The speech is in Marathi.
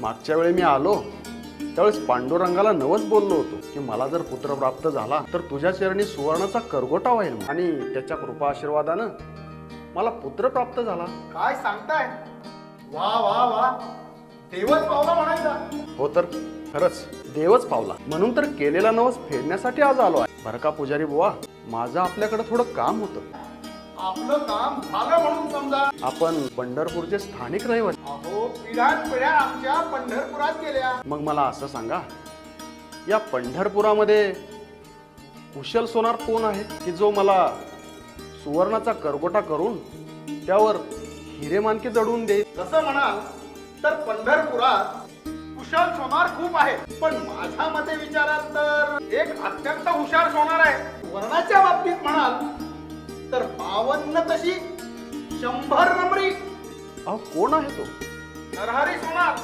मागच्या वेळी मी आलो त्यावेळेस पांडुरंगाला नवस बोललो होतो की मला जर पुत्र प्राप्त झाला तर तुझ्या चरणी सुवर्णाचा करगोटा होईल आणि त्याच्या कृपा आशीर्वादानं मला पुत्र प्राप्त झाला. काय सांगताय? वा वा वा. देवच पावला म्हणायचा. हो तर खरंच देवच पावला. म्हणून तर केलेला नवस फेडण्यासाठी आज आलो आहे. बरं का पुजारी बुवा माझं आपल्याकडे थोडं काम होतं. आपलं काम झालं म्हणून समजा. आपण पंढरपूरचे स्थानिक रहिवासी अहो पिढ्यान पिढ्या आमच्या पंढरपुरात गेल्या. मग मला असं सांगा या पंढरपुरामध्ये कुशल सोनार कोण आहे? की जो मला सुवर्णाचा करगोटा करून त्यावर हिरे मानके जडवून दे? तसं म्हणाल तर पंढरपुरात कुशल सोनार खूप आहे पण माझ्या मते विचाराल तर एक अत्यंत हुशार सोनार आहे. बावन्न तशी शंभर नंबरी. अहो कोण आहे तो? नरहरी सोनार.